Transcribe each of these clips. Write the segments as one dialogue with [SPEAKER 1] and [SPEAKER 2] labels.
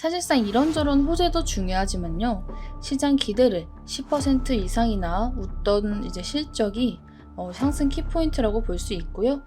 [SPEAKER 1] 사실상 이런저런 호재도 중요하지만요. 시장 기대를 10% 이상이나 웃던 이제 실적이 어, 상승 키포인트라고 볼 수 있고요.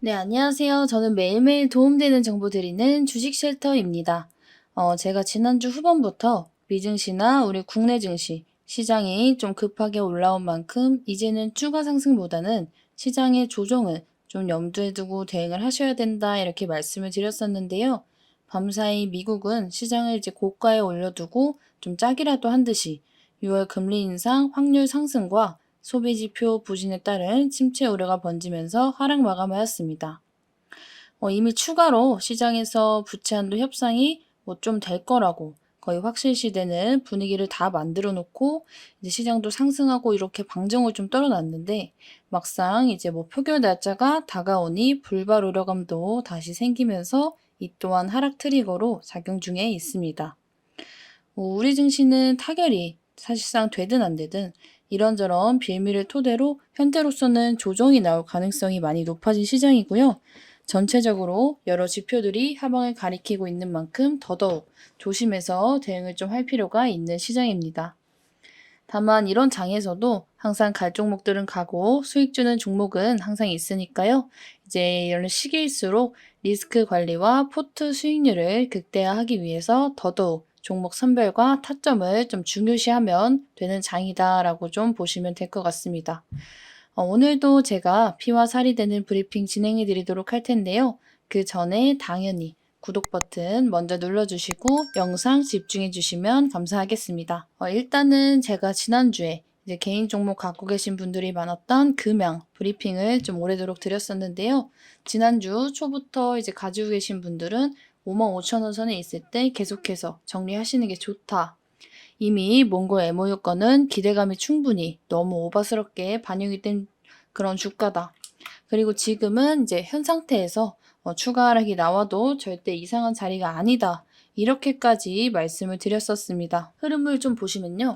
[SPEAKER 1] 네, 안녕하세요. 저는 매일매일 도움되는 정보 드리는 주식 쉘터입니다. 어, 제가 지난주 후반부터 미증시나 우리 국내 증시 시장이 좀 급하게 올라온 만큼 이제는 추가 상승보다는 시장의 조정을 좀 염두에 두고 대응을 하셔야 된다 이렇게 말씀을 드렸었는데요. 밤사이 미국은 시장을 이제 고가에 올려두고 좀 짝이라도 한 듯이 6월 금리 인상 확률 상승과 소비 지표 부진에 따른 침체 우려가 번지면서 하락 마감하였습니다. 어, 이미 추가로 시장에서 부채 한도 협상이 뭐 좀 될 거라고 거의 확실시되는 분위기를 다 만들어 놓고 이제 시장도 상승하고 이렇게 방정을 좀 떨어놨는데 막상 이제 뭐 표결 날짜가 다가오니 불발 우려감도 다시 생기면서 이 또한 하락 트리거로 작용 중에 있습니다. 뭐 우리 증시는 타결이 사실상 되든 안 되든 이런저런 빌미를 토대로 현재로서는 조정이 나올 가능성이 많이 높아진 시장이고요. 전체적으로 여러 지표들이 하방을 가리키고 있는 만큼 더더욱 조심해서 대응을 좀 할 필요가 있는 시장입니다. 다만 이런 장에서도 항상 갈 종목들은 가고 수익 주는 종목은 항상 있으니까요. 이제 이런 시기일수록 리스크 관리와 포트 수익률을 극대화하기 위해서 더더욱 종목 선별과 타점을 좀 중요시하면 되는 장이다라고 좀 보시면 될 것 같습니다. 어, 오늘도 제가 피와 살이 되는 브리핑 진행해 드리도록 할 텐데요. 그 전에 당연히 구독 버튼 먼저 눌러주시고 영상 집중해 주시면 감사하겠습니다. 어, 일단은 제가 지난주에 이제 개인 종목 갖고 계신 분들이 많았던 금양 브리핑을 좀 오래도록 드렸었는데요. 지난주 초부터 이제 가지고 계신 분들은 55,000원 선에 있을 때 계속해서 정리하시는 게 좋다. 이미 몽고 MOU 건은 기대감이 충분히 너무 오바스럽게 반영이 된 그런 주가다. 그리고 지금은 이제 현 상태에서 어, 추가 하락이 나와도 절대 이상한 자리가 아니다. 이렇게까지 말씀을 드렸었습니다. 흐름을 좀 보시면요.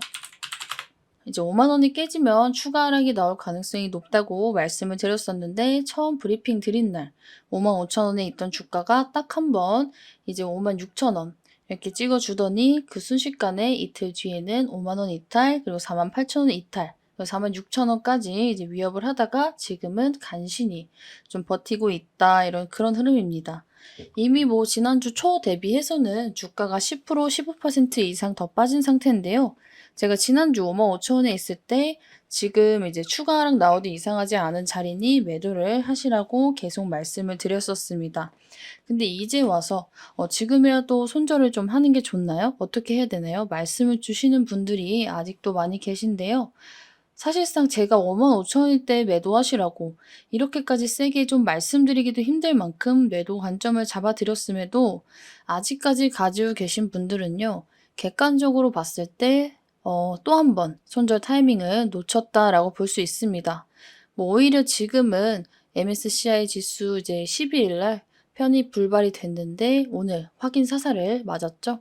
[SPEAKER 1] 이제 5만 원이 깨지면 추가 하락이 나올 가능성이 높다고 말씀을 드렸었는데 처음 브리핑 드린 날 5만 5천 원에 있던 주가가 딱 한 번 이제 5만 6천 원 이렇게 찍어주더니 그 순식간에 이틀 뒤에는 5만 원 이탈 그리고 4만 8천 원 이탈 4만 6천 원까지 이제 위협을 하다가 지금은 간신히 좀 버티고 있다 이런 그런 흐름입니다. 이미 뭐 지난주 초 대비해서는 주가가 10% 15% 이상 더 빠진 상태인데요. 제가 지난주 5만 5천 원에 있을 때 지금 이제 추가 하락 나오도 이상하지 않은 자리니 매도를 하시라고 계속 말씀을 드렸었습니다. 근데 이제 와서 어, 지금이라도 손절을 좀 하는 게 좋나요? 어떻게 해야 되나요? 말씀을 주시는 분들이 아직도 많이 계신데요. 사실상 제가 5만 5천 원일 때 매도하시라고 이렇게까지 세게 좀 말씀드리기도 힘들 만큼 매도 관점을 잡아드렸음에도 아직까지 가지고 계신 분들은요. 객관적으로 봤을 때 어, 또 한 번 손절 타이밍을 놓쳤다라고 볼 수 있습니다. 뭐 오히려 지금은 MSCI 지수 이제 12일 날 편입 불발이 됐는데 오늘 확인 사살을 맞았죠.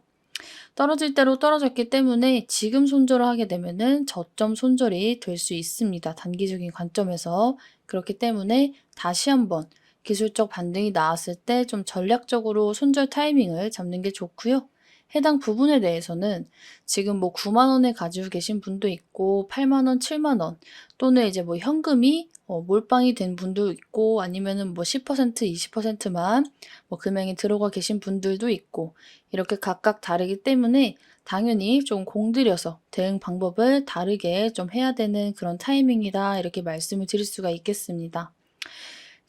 [SPEAKER 1] 떨어질 대로 떨어졌기 때문에 지금 손절을 하게 되면은 저점 손절이 될 수 있습니다. 단기적인 관점에서. 그렇기 때문에 다시 한번 기술적 반등이 나왔을 때 좀 전략적으로 손절 타이밍을 잡는 게 좋고요. 해당 부분에 대해서는 지금 뭐 9만 원에 가지고 계신 분도 있고 8만 원, 7만 원 또는 이제 뭐 현금이 어, 몰빵이 된 분도 있고 아니면은 뭐 10%, 20%만 뭐 금액이 들어가 계신 분들도 있고 이렇게 각각 다르기 때문에 당연히 좀 공들여서 대응 방법을 다르게 좀 해야 되는 그런 타이밍이다 이렇게 말씀을 드릴 수가 있겠습니다.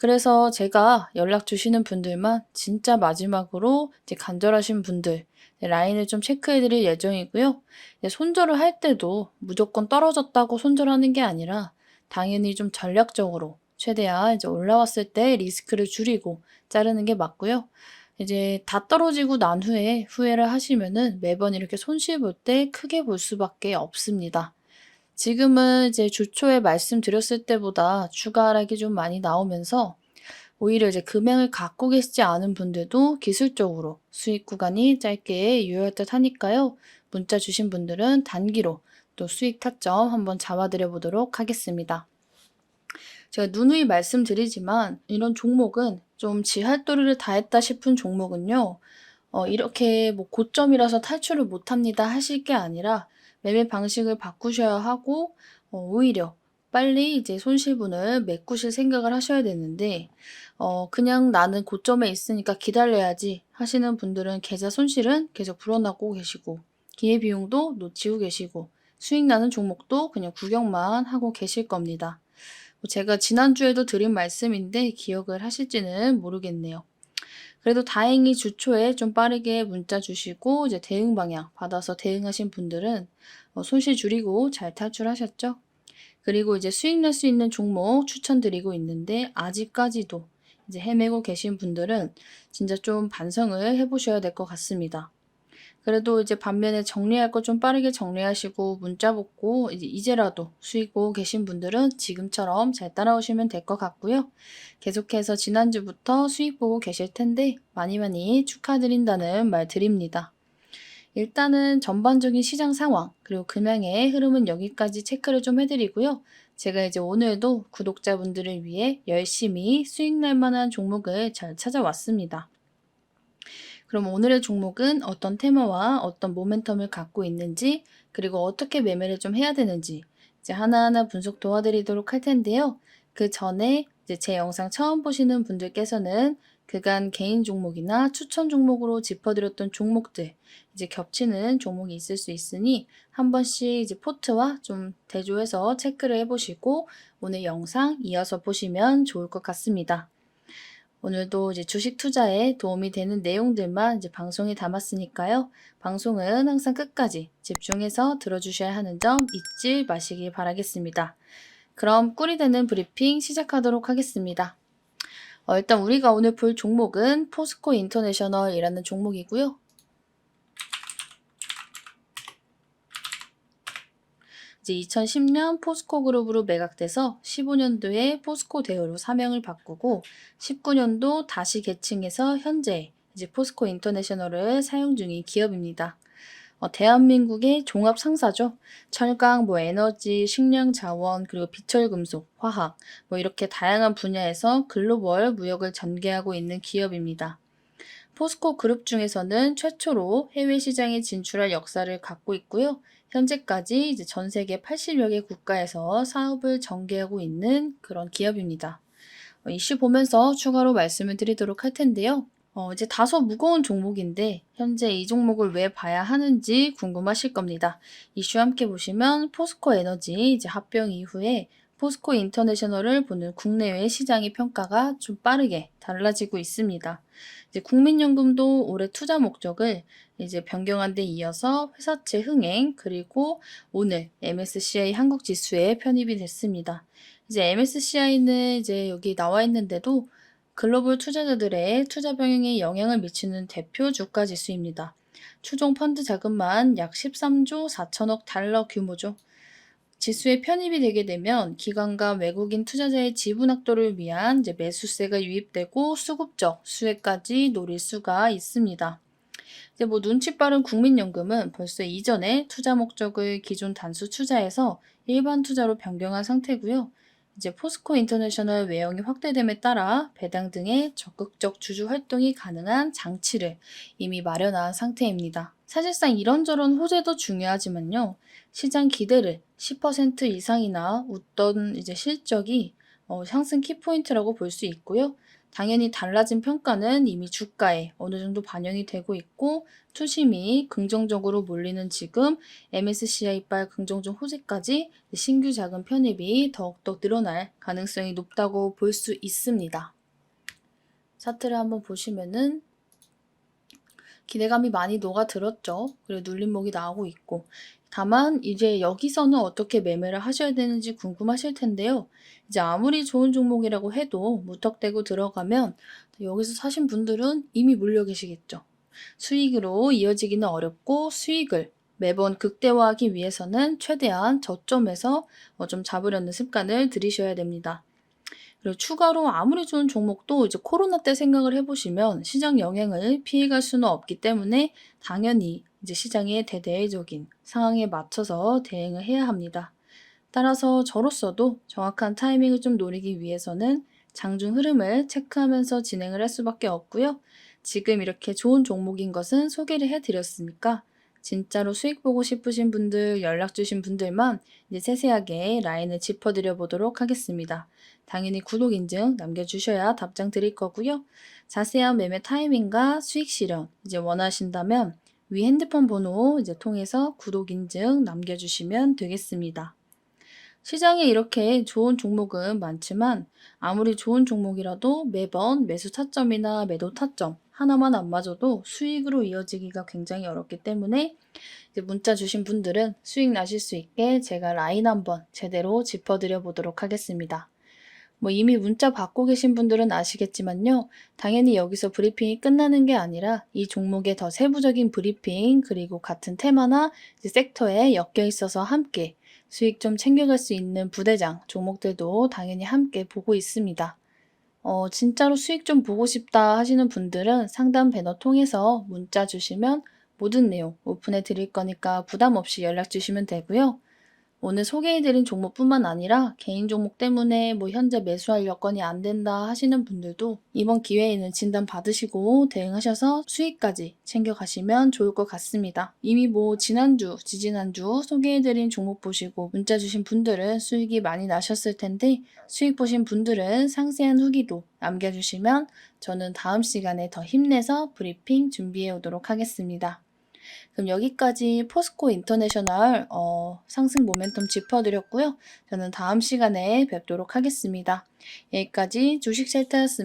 [SPEAKER 1] 그래서 제가 연락 주시는 분들만 진짜 마지막으로 이제 간절하신 분들 라인을 좀 체크해 드릴 예정이고요. 손절을 할 때도 무조건 떨어졌다고 손절하는 게 아니라 당연히 좀 전략적으로 최대한 이제 올라왔을 때 리스크를 줄이고 자르는 게 맞고요. 이제 다 떨어지고 난 후에 후회를 하시면은 매번 이렇게 손실 볼 때 크게 볼 수밖에 없습니다. 지금은 이제 주초에 말씀드렸을 때보다 추가 하락이 좀 많이 나오면서 오히려 이제 금액을 갖고 계시지 않은 분들도 기술적으로 수익 구간이 짧게 유효할 듯 하니까요. 문자 주신 분들은 단기로 또 수익 타점 한번 잡아드려 보도록 하겠습니다. 제가 누누이 말씀드리지만 이런 종목은 좀 지할도리를 다했다 싶은 종목은요. 어, 이렇게 뭐 고점이라서 탈출을 못합니다 하실 게 아니라 매매 방식을 바꾸셔야 하고 어, 오히려 빨리 이제 손실분을 메꾸실 생각을 하셔야 되는데 어, 그냥 나는 고점에 있으니까 기다려야지 하시는 분들은 계좌 손실은 계속 불어나고 계시고 기회 비용도 놓치고 계시고 수익 나는 종목도 그냥 구경만 하고 계실 겁니다. 뭐 제가 지난주에도 드린 말씀인데 기억을 하실지는 모르겠네요. 그래도 다행히 주초에 좀 빠르게 문자 주시고 이제 대응 방향 받아서 대응하신 분들은 어, 손실 줄이고 잘 탈출하셨죠? 그리고 이제 수익 낼수 있는 종목 추천드리고 있는데 아직까지도 이제 헤매고 계신 분들은 진짜 좀 반성을 해보셔야 될 것 같습니다. 그래도 이제 반면에 정리할 거 좀 빠르게 정리하시고 문자 받고 이제 이제 라도 수익 보고 계신 분들은 지금처럼 잘 따라오시면 될 것 같고요. 계속해서 지난주부터 수익 보고 계실 텐데 많이 많이 축하드린다는 말 드립니다. 일단은 전반적인 시장 상황 그리고 금양의 흐름은 여기까지 체크를 좀 해드리고요. 제가 이제 오늘도 구독자분들을 위해 열심히 수익 날 만한 종목을 잘 찾아왔습니다. 그럼 오늘의 종목은 어떤 테마와 어떤 모멘텀을 갖고 있는지, 그리고 어떻게 매매를 좀 해야 되는지, 이제 하나하나 분석 도와드리도록 할 텐데요. 그 전에 이제 제 영상 처음 보시는 분들께서는 그간 개인 종목이나 추천 종목으로 짚어드렸던 종목들, 이제 겹치는 종목이 있을 수 있으니 한 번씩 이제 포트와 좀 대조해서 체크를 해보시고 오늘 영상 이어서 보시면 좋을 것 같습니다. 오늘도 이제 주식 투자에 도움이 되는 내용들만 이제 방송에 담았으니까요. 방송은 항상 끝까지 집중해서 들어주셔야 하는 점 잊지 마시길 바라겠습니다. 그럼 꿀이 되는 브리핑 시작하도록 하겠습니다. 어, 일단 우리가 오늘 볼 종목은 포스코 인터내셔널이라는 종목이고요. 이제 2010년 포스코 그룹으로 매각돼서 15년도에 포스코 대우로 사명을 바꾸고 19년도 다시 개칭해서 현재 이제 포스코 인터내셔널을 사용 중인 기업입니다. 어, 대한민국의 종합 상사죠. 철강, 뭐 에너지, 식량 자원, 그리고 비철금속, 화학, 뭐 이렇게 다양한 분야에서 글로벌 무역을 전개하고 있는 기업입니다. 포스코 그룹 중에서는 최초로 해외 시장에 진출할 역사를 갖고 있고요. 현재까지 이제 전 세계 80여 개 국가에서 사업을 전개하고 있는 그런 기업입니다. 어, 이슈 보면서 추가로 말씀을 드리도록 할 텐데요. 어, 이제 다소 무거운 종목인데 현재 이 종목을 왜 봐야 하는지 궁금하실 겁니다. 이슈 함께 보시면 포스코 에너지 이제 합병 이후에 포스코 인터내셔널을 보는 국내외 시장의 평가가 좀 빠르게 달라지고 있습니다. 이제 국민연금도 올해 투자 목적을 이제 변경한 데 이어서 회사채 흥행 그리고 오늘 MSCI 한국 지수에 편입이 됐습니다. 이제 MSCI는 이제 여기 나와 있는데도 글로벌 투자자들의 투자 병행에 영향을 미치는 대표 주가 지수입니다. 추종 펀드 자금만 약 13조 4천억 달러 규모죠. 지수에 편입이 되게 되면 기관과 외국인 투자자의 지분 확도를 위한 이제 매수세가 유입되고 수급적 수혜까지 노릴 수가 있습니다. 이제 뭐 눈치 빠른 국민연금은 벌써 이전에 투자 목적을 기존 단수 투자에서 일반 투자로 변경한 상태고요. 이제 포스코 인터내셔널 외형이 확대됨에 따라 배당 등의 적극적 주주 활동이 가능한 장치를 이미 마련한 상태입니다. 사실상 이런저런 호재도 중요하지만요. 시장 기대를 10% 이상이나 웃던 이제 실적이 어, 상승 키포인트라고 볼 수 있고요. 당연히 달라진 평가는 이미 주가에 어느 정도 반영이 되고 있고 투심이 긍정적으로 몰리는 지금 MSCI발 긍정적 호재까지 신규 자금 편입이 더욱더 늘어날 가능성이 높다고 볼 수 있습니다. 차트를 한번 보시면은 기대감이 많이 녹아들었죠. 그리고 눌림목이 나오고 있고 다만 이제 여기서는 어떻게 매매를 하셔야 되는지 궁금하실 텐데요. 이제 아무리 좋은 종목이라고 해도 무턱대고 들어가면 여기서 사신 분들은 이미 물려 계시겠죠. 수익으로 이어지기는 어렵고 수익을 매번 극대화하기 위해서는 최대한 저점에서 어, 좀 잡으려는 습관을 들이셔야 됩니다. 그리고 추가로 아무리 좋은 종목도 이제 코로나 때 생각을 해보시면 시장 영향을 피해갈 수는 없기 때문에 당연히 이제 시장의 대대적인 상황에 맞춰서 대응을 해야 합니다. 따라서 저로서도 정확한 타이밍을 좀 노리기 위해서는 장중 흐름을 체크하면서 진행을 할 수밖에 없고요. 지금 이렇게 좋은 종목인 것은 소개를 해드렸으니까 진짜로 수익 보고 싶으신 분들, 연락 주신 분들만 이제 세세하게 라인을 짚어드려 보도록 하겠습니다. 당연히 구독 인증 남겨주셔야 답장 드릴 거고요. 자세한 매매 타이밍과 수익 실현 이제 원하신다면 위 핸드폰 번호 이제 통해서 구독 인증 남겨주시면 되겠습니다. 시장에 이렇게 좋은 종목은 많지만 아무리 좋은 종목이라도 매번 매수 타점이나 매도 타점 하나만 안 맞아도 수익으로 이어지기가 굉장히 어렵기 때문에 문자 주신 분들은 수익 나실 수 있게 제가 라인 한번 제대로 짚어드려 보도록 하겠습니다. 뭐 이미 문자 받고 계신 분들은 아시겠지만요. 당연히 여기서 브리핑이 끝나는 게 아니라 이 종목의 더 세부적인 브리핑 그리고 같은 테마나 섹터에 엮여 있어서 함께 수익 좀 챙겨갈 수 있는 부대장 종목들도 당연히 함께 보고 있습니다. 어, 진짜로 수익 좀 보고 싶다 하시는 분들은 상담 배너 통해서 문자 주시면 모든 내용 오픈해 드릴 거니까 부담 없이 연락 주시면 되고요. 오늘 소개해드린 종목뿐만 아니라 개인 종목 때문에 뭐 현재 매수할 여건이 안 된다 하시는 분들도 이번 기회에는 진단 받으시고 대응하셔서 수익까지 챙겨가시면 좋을 것 같습니다. 이미 뭐 지난주, 지지난주 소개해드린 종목 보시고 문자 주신 분들은 수익이 많이 나셨을 텐데 수익 보신 분들은 상세한 후기도 남겨주시면 저는 다음 시간에 더 힘내서 브리핑 준비해 오도록 하겠습니다. 그럼 여기까지 포스코 인터내셔널 어, 상승 모멘텀 짚어드렸고요. 저는 다음 시간에 뵙도록 하겠습니다. 여기까지 주식셀터였습니다.